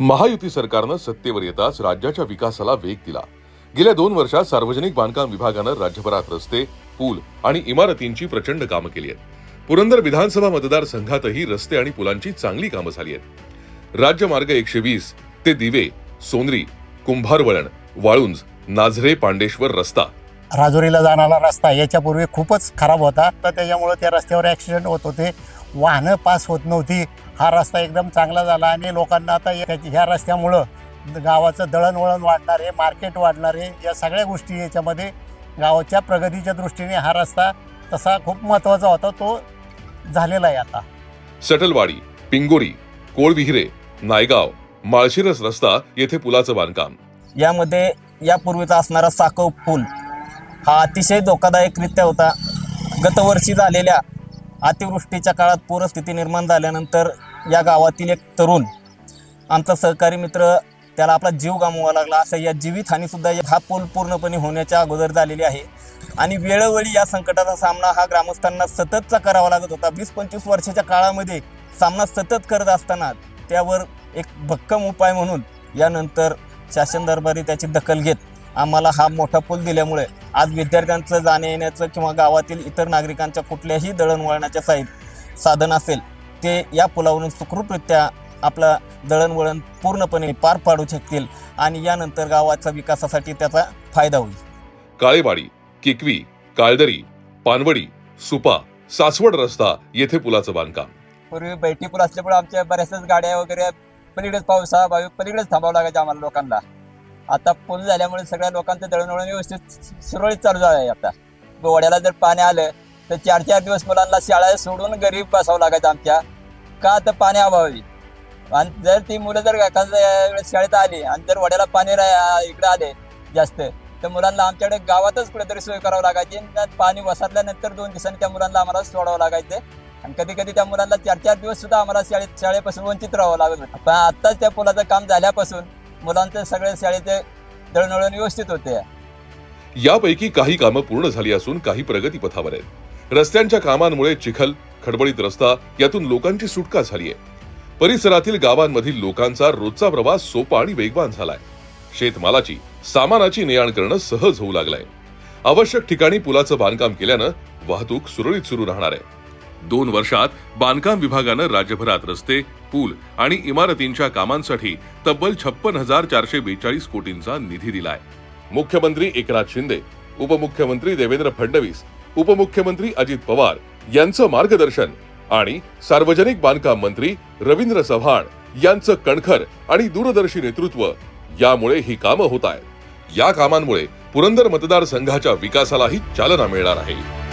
महायुती सरकारनं सत्तेवर येताच राज्याच्या विकासाला वेग दिला. गेल्या दोन वर्षात सार्वजनिक बांधकाम विभागानं राज्यभरात रस्ते पूल आणि इमारतींची प्रचंड कामं केली आहेत. पुरंदर विधानसभा मतदारसंघातही रस्ते आणि पुलांची चांगली कामं झाली आहेत. राज्य मार्ग एकशे वीस ते दिवे सोनरी कुंभारवळण वाळुंज नाझरे पांडेश्वर रस्ता. राजुरीला जाणारा रस्ता याच्यापूर्वी खूपच खराब होता. तर त्याच्यामुळं त्या रस्त्यावर ॲक्सिडेंट होत होते. वाहनं पास होत नव्हती. हा रस्ता एकदम चांगला झाला आणि लोकांना आता या- ह्या रस्त्यामुळं गावाचं दळणवळण वाढणार आहे मार्केट वाढणार आहे या सगळ्या गोष्टी याच्यामध्ये गावाच्या प्रगतीच्या दृष्टीने हा रस्ता तसा खूप महत्त्वाचा होता तो झालेला आहे आता. सटलवाडी पिंगोरी कोळविहिरे नायगाव माळशिरस रस्ता येथे पुलाचं बांधकाम. यामध्ये यापूर्वीचा असणारा साकव पूल हा अतिशय धोकादायकरित्या होता. गतवर्षी झालेल्या अतिवृष्टीच्या काळात पूरस्थिती निर्माण झाल्यानंतर या गावातील एक तरुण आमचा सहकारी मित्र त्याला आपला जीव गमवावा लागला. असा या जीवितहानीसुद्धा हा पूल पूर्णपणे होण्याच्या अगोदर झालेली आहे. आणि वेळोवेळी या संकटाचा सामना हा ग्रामस्थांना सततचा करावा लागत होता. वीस पंचवीस वर्षाच्या काळामध्ये सामना सतत करत असताना त्यावर एक भक्कम उपाय म्हणून यानंतर शासन दरबारी त्याची दखल घेत आम्हाला हा मोठा पूल दिल्यामुळे आज विद्यार्थ्यांचं जाण्या येण्याचं किंवा गावातील इतर नागरिकांच्या कुठल्याही दळणवळणाच्या साहित साधन असेल ते या पुलावरून सुखरूपरित्या आपलं दळणवळण पूर्णपणे पार पाडू शकतील आणि यानंतर गावाच्या विकासासाठी त्याचा फायदा होईल. काळेवाडी किकवी काळदरी पानवडी सुपा सासवड रस्ता येथे पुलाचं बांधकाम. पूर्वी बैठी पूल असल्यामुळे आमच्या बऱ्याचशाच गाड्या वगैरे पलीकडेच पावसा भावी पलीकडेच थांबावं लागायचं आम्हाला लोकांना. आता पूल झाल्यामुळे सगळ्या लोकांचं दळणवळण व्यवस्थित सुरळीत चालू झालं आहे आता. वड्याला जर पाणी आलं तर चार चार दिवस मुलांना शाळा सोडून घरी बसावं लागायचं आमच्या. का तर पाणी अभावी? आणि जर ती मुलं जर एखाद्या वेळेस शाळेत आली आणि जर वड्याला पाणी रा- इकडे आले जास्त तर मुलांना आमच्याकडे गावातच कुठेतरी सोय करावं लागायची आणि त्यात पाणी वसरल्यानंतर दोन दिवसांनी त्या मुलांना आम्हाला सोडावं लागायचं. आणि कधी कधी त्या मुलांना चार चार दिवस सुद्धा आम्हाला शाळेत शाळेपासून वंचित राहावं लागत होतं. पण आत्ताच त्या पुलाचं काम झाल्यापासून मुलांचं सगळे शाळेचे दळणवळण व्यवस्थित होते. यापैकी काही कामं पूर्ण झाली असून काही प्रगतीपथावर आहेत. रस्त्यांच्या कामांमुळे चिखल खडबडीत रस्ता यातून लोकांची सुटका झाली आहे परिसरातील गावांमधील लोकांचा रोजचा प्रवास सोपा आणि वेगवान झालाय. शेतमालाची सामानाची ने आण करणं सहज होऊ लागलंय. आवश्यक ठिकाणी पुलाचं बांधकाम केल्यानं वाहतूक सुरळीत सुरू राहणार आहे. दोन वर्षात बांधकाम विभागानं राज्यभरात रस्ते पूल आणि इमारतींच्या कामांसाठी तब्बल छप्पन हजार चारशे बेचाळीस कोटींचा निधी दिलाय. मुख्यमंत्री एकनाथ शिंदे उपमुख्यमंत्री देवेंद्र फडणवीस उपमुख्यमंत्री अजित पवार यांचं मार्गदर्शन आणि सार्वजनिक बांधकाम मंत्री रवींद्र चव्हाण यांचं कणखर आणि दूरदर्शी नेतृत्व यामुळे ही कामं होत आहेत. या कामांमुळे पुरंदर मतदारसंघाच्या विकासालाही चालना मिळणार आहे.